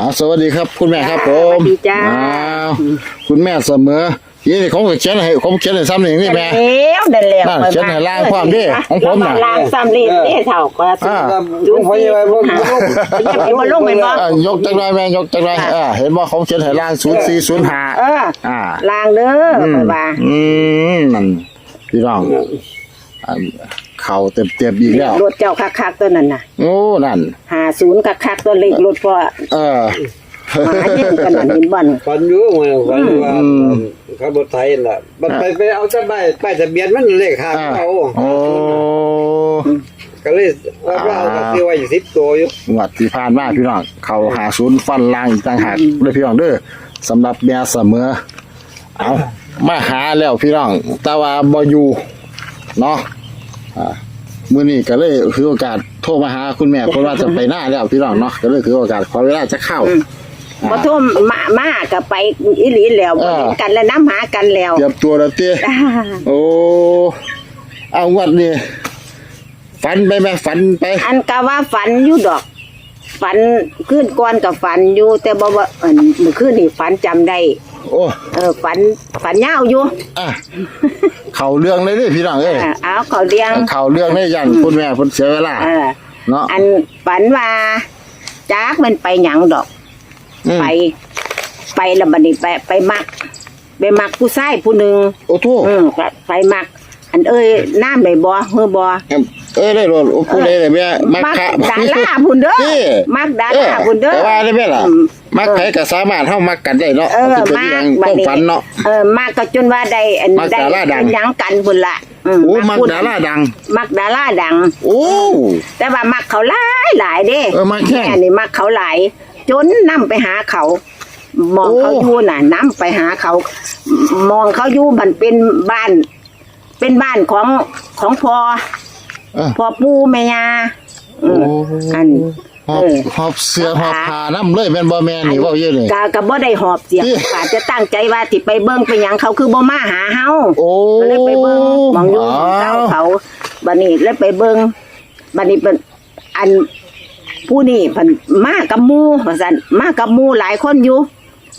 อ่าสวัสดีครับ คุณแม่ครับผมสวัสดีจ้า อ้าวคุณแม่เสมอนี่ของเขียนให้ผมเขียนให้ซ้ำหนึ่งนี่แม่ แล้วเดินแล้วนั่นเขียนให้ล่างความดิของผมน่ะแล้วล่างซ้ำนี่นี่เท่าก็อ่าศูนย์ผมสี่ยังไงผมยังไปบ่ลงไปบ่อ่ายกจักหน่อยแม่ยกจักหน่อยเออเห็นว่าของเขียนให้ล่างศูนย์สี่ศูนย์ห้าเอออ่าล่างเด้ออืมไปว่าอืมนั่นพี่น้องอัน เข่าเต็มเต็มๆอีกแล้ว รถเจ้าคักๆตัวนั้นน่ะโอ้ นั่น50คักๆตัวเลขรถพ่อเออหาเย็นกันนั่นเห็นบ่นฝันอยู่ว่าฝันว่าอืม ขับรถไทยน่ะมันไปไปเอาจะใบป้ายทะเบียนมันเลขหาอ่าเอาโอ้ก็เลยว่าว่าเอาก็ซื้อไว้อยู่สิบตัวอยู่งวดที่ผ่านมาพี่น้องเขาหาศูนย์ฟันล่างอีกต่างหากเลยพี่น้องเด้อสำหรับแม่เสมอ เอามาหาแล้วพี่น้องแต่ว่าบ่อยู่เนาะ อ่ามื้อนี้ก็เลยถือโอกาสโทรมาหาคุณแม่เพราะว่าจะไปหน้าแล้วพี่น้องเนาะก็เลยถือโอกาสขอเวลาจะเข้าบ่โทรมามาก็ไปอีหลีแล้วบ่เออเห็นกันแล้วน้ำหากันแล้วเตรียมตัวแล้วเต้อ่าโอ้เอางวดนี้ฝันไปไหมฝันไป อันก็ว่าฝันอยู่ดอก ฝันขึ้นก่อนกับฝันอยู่แต่บ่ว่าอันเมื่อคืนนี่ฝันจำได้ โอ้เออฝันฝันยาวอยู่อะเข้าเรื่องเลยเด้อพี่น้องเอ้ยอ่าเอาเขาเลี้ยงเข้าเรื่องได้ยันคุณแม่เพิ่นเสียเวลาเออเนาะอันฝันว่าจากมันไปหยังดอก อืมไป ไปแล้วบัดนี้ไปไปมัก ไปมักผู้ชายผู้หนึ่งโอ้โทอืมก็ไปมัก อันเอ้ยน้ำได้บ่เฮือบ่เอ้ยได้รถโอ้ผู้ใดได้แม่มักมักขะดาราพุ่นเด้อนี่มักดาราพุ่นเด้อแต่ว่าได้แม่ล่ะ อื มมักไผก็สามารถเฮามักกันได้เนาะเออสิเป็นมาหกยังบัดต้องนี้ฝันเนาะ เออมากก็จนว่าได้อันมักได้ดาราดังเป็นหยังกันพุ่นละอืมโอ้มักพุ่นดาราดัง มักดาราดัง โอ้ แต่ว่ามักเขาหลายหลายเด้เออมักแค่แม่นี่มักเขาหลายจนนำไปหาเขา มองโอ้เขาอยู่น่ะนำไปหาเขา มองเขาอยู่มันเป็นบ้าน เป็นบ้านของของพ่อเออพ่อปู่แม่ย่าอืมโอ้ อัน หอบเออหอบเสื้อหอบผ้านํเลยแม่นบ่แม่นนี่เว้าอยู่นี่กะก็บ่ได้หอบเสียงนี่อาจจะตั้งใจว่าสิไปเบิ่งไปหยังเขาคือบ่มาหาเฮาโอ้ก็เลยไปเบิ่งหมองอยู่เจ้าเขาบัดนี้เลยไปเบิ่งบัดนี้เป็นอันผู้นี่เพิ่นมากับหมู่ว่าซั่นมากับหมู่หลายคนอยู่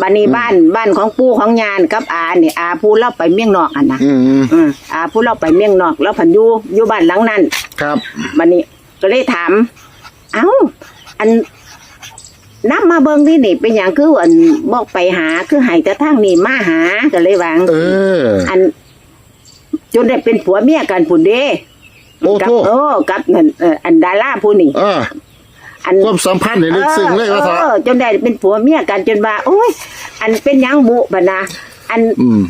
บัดนี้บ้านบ้านของปู่ของยานกับอานี่อาผู้เราไปเมียงนอกอันนะอืมอืมอาผู้เราไปเมียงนอก แล้วเพันอยู่อยู่บ้านหลังนั้น ครับบัดนี้ก็เลยถาม เอ้า อันนํมาเบิ่งที่นี่เป็นหยังคืออันบอกไปหาคือให้แต่ทางนี้มาหาก็เลยวางเออ อัน จนได้เป็นผัวเมียกันพุ่นเด้โอ้กัโธ่เออกับนั่นเอ่ออันดาราผู้นี่เอออัน ความสัมพันธ์นี่ลึกซึ้งเลยว่าเอเถอะอจนได้เป็นผัวเมียกันจนว่าโอ้ย อันเป็นหยังบุพะนะอันอืม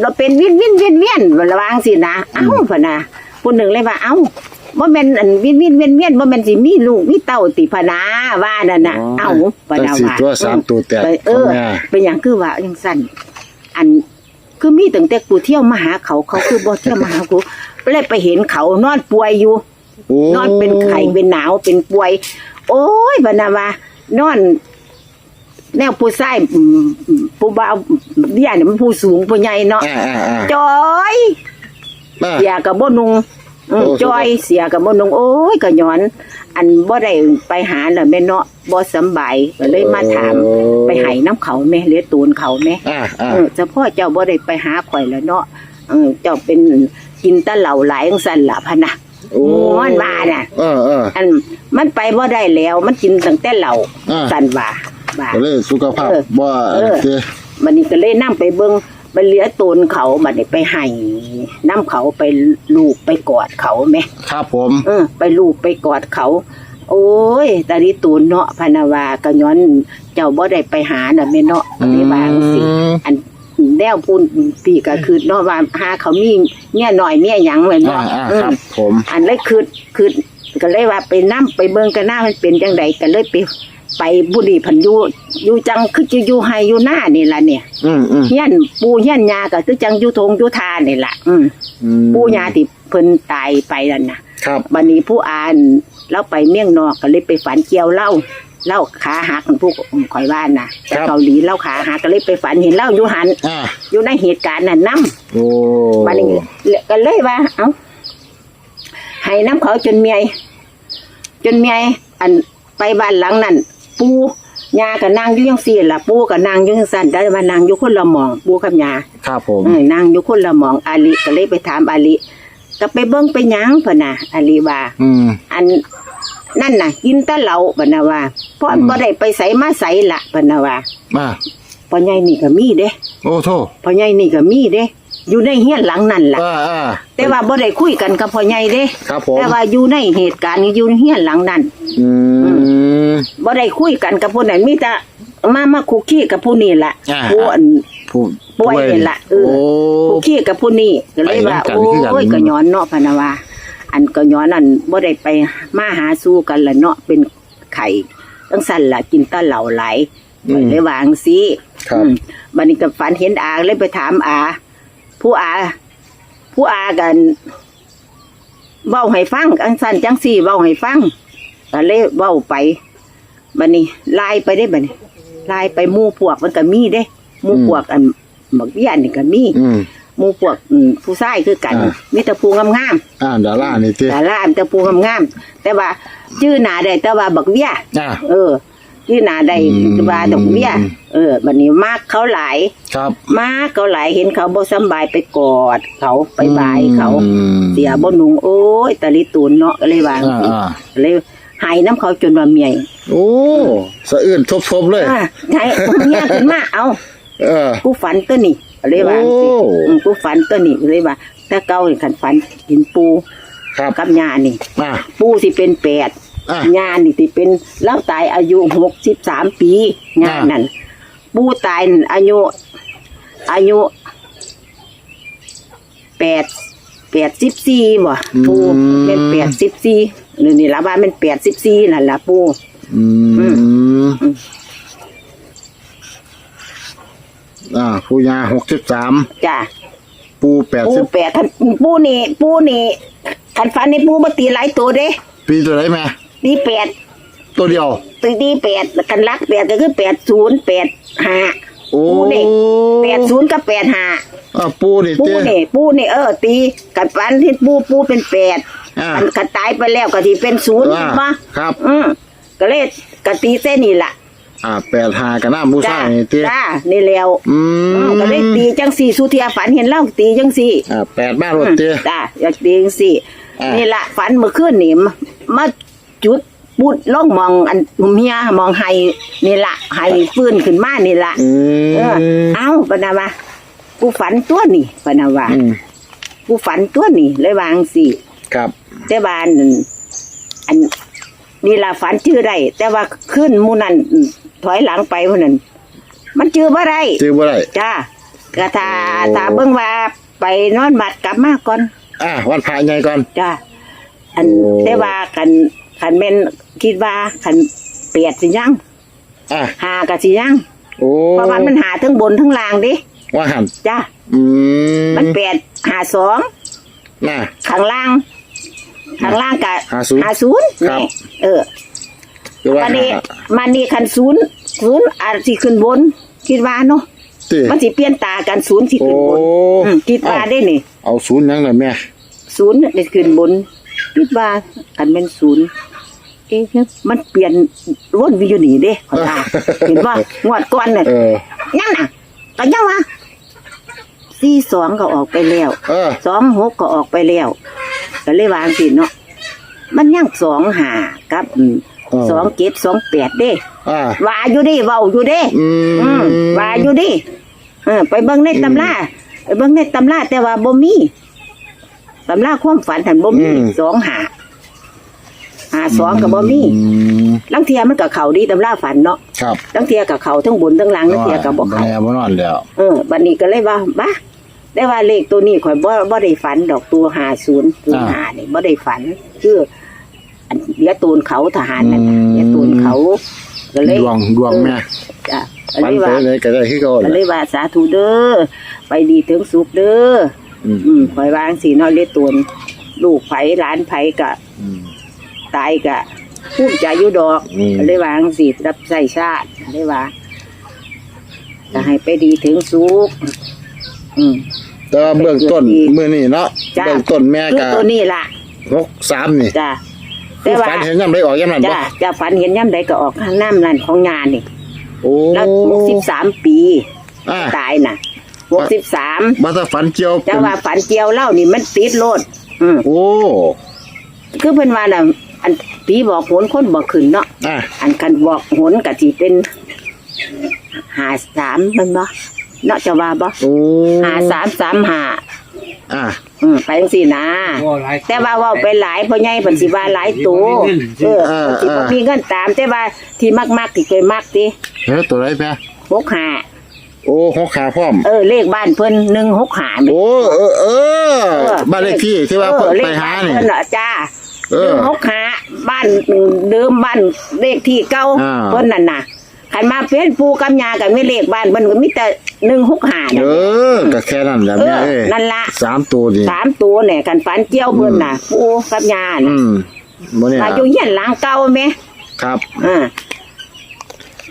เราเป็นวินวินเวียนเวียนระวังสินะเอ้าพะนะผู้หนึ่งเลยว่าเอ้า ว่าแม่นอันวินวินเวียนเวียนว่าแม่นสิมีลูกมีเต้าติพะนะว่านั่นน่ะเอ้าพะตั้นางสี่ว่าตัวสามตัวแตกเอขอองแม่ เป็นอย่างคือว่าจังสั่นอันคือมีตั้งแต่กูเที่ยวมาหาเขาเขาคือบ่เที่ยวมาหากูเลยไปเห็นเขานอนป่วยอยู่ โอ้นอนเป็นไข้เป็นหนาวเป็นป่วย โอ้ยบรรณาวานอน แนวผู้ชายอืมผู้บ่าวเดี่ยเนี่ยมันผู้สูงผู้ใหญ่เนาะอ่าอ่าอ่าจอยอ่าเสียกับบ่นุง อืมโอ้ จอยเสียกับบ่นุงโอ้ยก็ย้อน อันบ่ได้ไปหาน่ะแม่เนาะบ่สำบายก็เลยมาถามไปให้น้ำเขาแม่เหลือตูนเขาแม่อ่าอ่าเออเฉพาะเจ้าบ่ได้ไปหาข่อยแล้วเนาะเออเจ้าเป็นกินแตะเหล่าหลายจังซั่นล่ะพะนะโอ้ม่วนว่าน่ะ เออเออ อันมันไปบ่ได้แล้วมันกินตั้งแต่เหล่าอ่า สันว่าว่า ก็เลยสุขภาพเออบ่เออเด้มันนี่ก็เลยนํไปเบิ่ง มันเหลือตูนเขาบัดนี้ไปให้นํเขาไปลูบไปกอดเขาแหม่ครับผมเออไปลูบไปกอดเขา โอ้ยตาดิตูนเนาะพะนาวาก็ย้อนเจ้าบ่ได้ไปหาน่ะแม่เนาะก็เลยว่าจังซี่อืมอันแนวพูนปีก็คือเนาะว่าหาเขามีเมียหน่อยเมียหยังเลยอ่าเนาะอ่าอืคมรับผม อันเลยคือคือก็เลยว่าไปนํไปเบิ่งกันหน้ามันเป็นจังไดก็เลยไป ไปบุรีพันอยูอยู่จังคือจะอยู่ไฮอยู่หน้านี่ล่ะเนี่ยอืมอืมเฮียนปู่เฮียนยาก็คือจังอยู่ทงอยู่ทานี่ล่ะอืมอืมปู่ยาที่เพิ่นตายไปนั่นน่ะครับ บัดนี้ผู้อ่านเราไปเมียงนอกก็เลยไปฝันเกี่ยวเล่าเล่าขาหักของผู้ข่อยว่านนะแต่เกาหลีเล่าขาหักก็เลยไปฝันเห็นเล่าอยู่หันอ่าอยู่ในเหตุการณ์นั้นนํ โอ้บัดนี้ก็เลยว่า เอ้าให้น้ำเขาจนเมียจนเมียอันไปบ้านหลังนั้น ปูยาก็นั่งอยู่จังซี่ล่ะปู่ก็นั่งอยู่จังซั่นแต่ว่านั่งอยู่คนละหม่องปู่กับยาครับผมเออนั่งอยู่คนละหม่องอาลีก็เลยไปถามอาลีก็ไปเบิ่งไปหยังเพิ่นน่ะอาลีว่าอืมอันนั่นน่ะกินแตะเหลาเพิ่นน่ะว่าเพราะอืมบ่ได้ไปไสมาไสละเพิ่นน่ะว่ามาพ่อใหญ่นี่ก็มีเด้ โอ้โทพ่อใหญ่นี่ก็มีเด้ อยู่ในเฮียนหลังนั่นล่ะอ่าอ่าแต่ว่าบ่ได้คุยกันกับพ่อใหญ่เด้ครับผม แต่ว่าอยู่ในเหตุการณ์อยู่ในเฮียนหลังนั้นอืม บ่ได้คุยกันกับผู้นั้นมีแต่มามาคุกคีกับผู้นี้ล่ะอ่า ผู้อัน ผู้ป่วยนี่ล่ะเออโอ้คุกคีกับผู้นี้ก็เลยว่าไปนำกันโอ้คือกันยก็ย้อนเนาะพะนะว่าอันก็ย้อนอันบ่ได้ไปมาหาสู้กันละเนาะเป็นไข่ตั้งสั่นล่ะกินแตะเหล่าไหลายอืมเลยวาจั่งซีครับ อืมบัดนี้ก็ฝันเห็นอาเลยไปถามอา ผู้อา ผู้อากันเว้าให้ฟังอังสั่นจังซี่เว้าให้ฟังก็เลยเว้าไปบัดนี้ไล่ไปได้บัดนี้ไล่ไปหมู่พวกมันก็มีเด้หมู่อืมพวกอันบักเบี้ยนี่ก็มีอืมหมู่พวกอืมผู้ชายคือกันอ่ามีแต่ผู้งามอ่าดารานี่ติๆแต่ละมีแต่ผู้งามๆแต่ว่าชื่อหน้าได้แต่ว่าบักเบี้ย อ่า เออ ชื่อหน้าได้อืม ว่าดอกเบี้ยเออบัดนี้มากเขาหลาย ครับ มาเขาหลายเห็นเขาบ่สำบายไปกอด เขาไปบายเขา อืม เสียบ่นุงโอ้ยตะลิตูนเนาะก็เลยว่าอ่าอ่าก็เลยใหายน้ำเขาจนว่าเมียโอ้สะอื้นทบๆเลย อ่าใหายเมียขึ้นมาเอา เออ กูฝันตัวนี้ก็เลยว่าสิโอ้ อืมกูฝันตัวนี้ก็เลยว่า ถ้าเก่านี่คันฝันเห็นปูครับกับยานี่อ่าปูสิเป็นแปด อะยานี่สิเป็นเล่าตายอายุหกสิบสามปียาอะนั่นปูตายนั่นอายุ อายุแปดแปดสิบสี่บ่ปูเป็นแปดสิบสี่หรือนี่ละว่าเป็นแปดสิบสี่นั่นละปู อืมอื มอ่าผู้ยาหกสิบสามจ้ะปูแปดปูสิบแปดคันปูนี่ปูนี่คันฟันในปูมาตีหลายตัวเด้ ปีตัวไหนแม่ ตีแปดตัวเดียวตีตีแปดกันลักแปดก็คือแปดศูนย์แปดห้าโอ้ปูนี่แปดศูนย์กับแปดห้าอ่าปูนี่ปูเต้ นี่ปูนี่เออ ตีกันฟันที่ปูปูเป็นแปดอ่ากันกันตายไปแล้วก็ที่เป็นศูนย์อ่ามาครับ อืมก็เลยกตีเส้นนี่ล่ะอ่าแปดหากันน้ามูจ้าซ่านี่เต้จ้านี่แล้วอือืมมก็เลยตีจังสี่สุเทียฝันเห็นเล่าตีจังสี่ อ่าแปดบ้านรถเต้ จ้าอยากตีจังสี่อ่านี่ นี่ละฝันเมื่อคืนนี่มามา จุดปุดล่องมองอันเมียมองไห้นี่ละไห้ฟื้นขึ้นมานี่ละอืเออมเอ้าปนาวากูฝันตัวนี่ปนาวาอืมกูฝันตัวนี่เลยวาจั่งสี่ครับแต่บานนั่นอันนี่ละฝันชื่อได้แต่ว่าขึ้นหมูนันถอยหลังไปพวกนั้นมันชื่อว่าไรจื้อบ่ได้จ้ากระทาโอ้ตาเบิ้งว่าไปนอนบัดกลับมาก่อน อ่าวันพระใหญ่ก่อนจ้าอันโอ้แต่ว่าคัน คันแม่นคิดว่าคันเปียดสิยังอ่าหากะสิยังโอ้เพราะว่ามันหาทั้งบนทั้งล่างดิว่าหันจ้าอืมมันเปียดหาสองน่ะข้างล่างข้างล่างกะหาศูนย์หาศูนย์ครับนี่เออคือว่ามันนี่หามันนี่คันศูนย์ศูนย์อาจสิขึ้นบน คิดว่าเนาะเต้มันสิเปลี่ยนตากันศูนย์สิโอ้ขึ้นบนอืมคิดว่าได้นี่เอาศูนย์หยังล่ะแม่ศูนย์ได้ขึ้นบน คิดว่าคันเป็นศูนย์เอ๊ะมันเปลี่ยนวนวิอยู่นี่เด้ขอตาเห็นว่างวดก่อนน่ะเออ นั่นน่ะก็ยังว่าสี่สองก็ออกไปแล้วเออ สองหกก็ออกไปแล้วก็เลยวางสิเนาะมันยังสองหากับอืมเออ สองเจ็ดสองแปดเด้อ่า ว่าอยู่ดิเว้าอยู่เด้ อืม อืมว่าอยู่ดิเออไปเบิ่งในตำราไปเบิ่งในตำราแต่ว่าบ่มี ตำราความฝันหันบ่มีสองหาหาสองกับบ่มีอืมลังเทียมันกับเขาดีตำราฝันเนาะครับลังเทียกับเขาทั้งบนทั้งล่างลังเทียกับบ่เขา แน่บ่นอนแล้ว เออบัดนี้ก็เลยว่าบ้าได้ว่าเลขตัวนี้ข่อยบ่บ่ได้ฝันดอกตัวหาศูนย์ตัวหานี่บ่ได้ฝันคืออันเดียวตูนเขาทหารนั่นน่ะอืม เดียวตูนเขาก็เลยดวงดวงแม่จ้ะก็ปันเลยไปว่าเลยก็ได้คือเก่าก็แหเลละยว่าสาธุเด้อไปดีถึงสุขเด้อ อืมอืมข่อยวางสีเนาะเลขตูนลูกไผหลานไผก็อืม ตายก็ภูมิใจอยู่ดอกอืม ก็เลยวางสีรับใช้ชาติก็เลยว่าจะให้ไปดีถึงสุขอืม แต่ว่าเบื้องต้นเป็นเรื่องดีมื้อนี้เนาะจ้ะ เบื้องต้นแม่คือก็ตัวนี้ล่ะ63นี่จ้ะคืแต่อว่าฝันเห็นยามได้ออกยามนั้นบ่จ้ะจะฝันเห็นย่ำใดก็ออกข้างน้ำนั่นของงานนี่โอ้แล้วหกสิบสามปี อ่าตายน่ะ หกสิบสามมาถ้าฝันเจียวแต่เป็นว่าฝันเจียวเล่านี่มันติดโลด อืมโอ้คือเพิ่นว่าน่ะอันผีบอกโหนคนบอกขึ้นเนาะอ่าอันคันบอกโหนก็สิเป็นหาสามแมันบ่เนาะจะว่าบ่โอ้หาสามสามหาอ่าอืมไปจังซี่นะ แต่ว่าเว่าไปหลายพ่อใหญ่เพิ่นสิว่าหลายตัวเออเออเพิ่นสิบ่มีเงินตามแต่ว่าที่มักๆที่เคยมักติเฮ้ยตัวไรแพ้65 โอ้หกขาพร้อม เออเลขบ้านเพิ่น165โอ้เออเออเออบ้านเลขที่ที่ว่าเออเพิ่นเลไปขหาบ้านนี่เพิ่นน่ะจ้าเออ165บ้านเดิมบ้านเลขที่เก่าอ่าเพิ่นนั่นน่ะคันมาเป็นปูกำยาก็มีเลขบ้านเพิ่นก็มีแต่165เอน่ะอก็แค่นั้นแหละเอแม่อเอ้ยนั่นล่ะสามตัวนี่สามตัวเนี่ยกันฝันเจียวเพิ่นน่ะปูกับยาอืน่ะมโมเนี่ยมาอยู่เฮียนหลังเก่าแม่ครับอ่า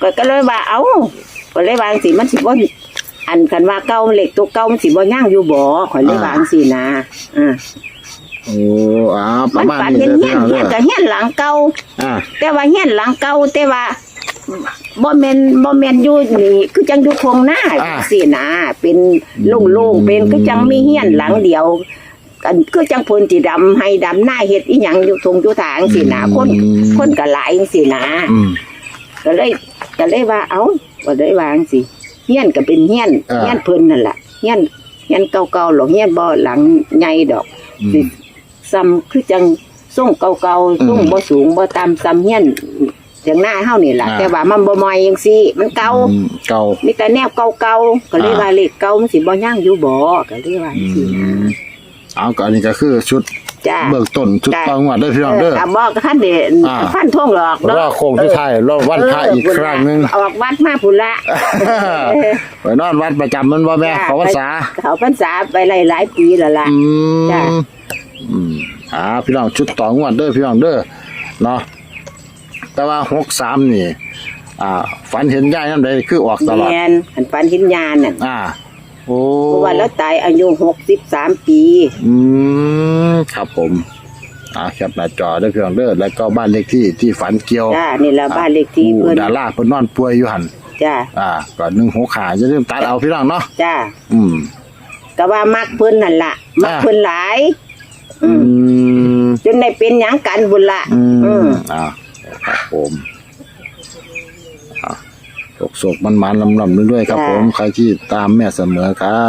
ก็ก็เลยว่าเอ้า ก็เลยวาจั่งสิมันสิบ่อันกันว่าเก่าเหล็กตัวเก่ามันสิบ่ย่างอยู่บ่ข่อยเลยวาจั่งสินะอ่าโอ้อ้าปมัระนมาณฝันนี้เห็นเลยเฮียนพี่น้องเฮีเด้ยนอก็เฮียนหลังเก่าอ่าแต่ว่าเฮียนหลังเก่าแต่ว่าบ่แม่นบ่แม่นอยู่นี่คือจังอยู่คงหน้าสินะเป็นโล่งๆเป็นคือจังมีเฮียนหลังเดียวกันคือจังเพิ่นสิดำให้ดำหน้าเฮ็ดอีหยังอยู่ทงอยู่ทางสินะคนคนก็หลายจังสินะ อืมก็เลยก็เลยว่า เอ้า ก็เลยวาจั่งสิเฮียนก็เป็นเฮียนเออเฮียนเพิ่นนั่นล่ะเฮียนเฮียนเก่าๆหรอกเฮียนบ่หลังใหญ่ดอกอืสิม ซ้ำคือจังส่งเก่าอืมๆส่งบ่สูงบ่ต่ำซ้ำเฮียนอย่างหน้าเฮานี่ล่ะอ่า แต่ว่ามันบ่มอยจังซี่ มันเก่า อืมเก่า มีแต่แนวเก่าๆก็เลยอ่า ว่าเลขเก่ามันสิบ่ย่างอยู่บ่ก็เลยว่าอืจังซี่นะมเอาก็อันนี้ก็คือชุด จ้าเบิกต้นชุดจ้ะตองวัดได้อพี่น้องเด้อเออบอกท่านเด้อ่า ฟันท่งหรอกรอโค้งสุดท้ายรอวันพระอีกครั้งหนึง ออกวัดมาพุ่นละไปนอนวัดประจำมันว่าแม่จ้ะขอภาษาเขาพรรษาไปหลายหลายๆปีแล้วล่ะ อืจ้ะมอืมอ่าพี่น้องชุดต่องวดเด้อพี่น้องเด้อเนาะแต่ว่าหกสามนี่ อ่า ฝันเห็นย่ายน้ำใดคือออกตลอดแมนอันปันหินญาณน่ะอ่า โอ้เพราะว่าแล้วตายอายุหกสิบสามปีอืมครับผมอ่าแคปหน้าจอได้อพี่น้องเด้อแล้วก็บ้านเลขที่ที่ฝันเกี่ยวจ้านี่ละบ้านเลขที่ผู้เพิ่นดาราเพิ่นนอนป่วยอยู่หันจ้าอ่าก็หนึ่งหกขาจะเริ่าลืมตัดเอาพี่น้องเนาะจ้าอืม ก็ว่ามักเพิ่นนั่นล่ะมักอ่า เพิ่นหลาย อือืม มจนได้เป็นหยังกันบุญละอือืมมอ่าครับผมอ่า โศกๆมันๆลำๆเรื่อยๆครับผม ใครที่ตามแม่เสมอครับ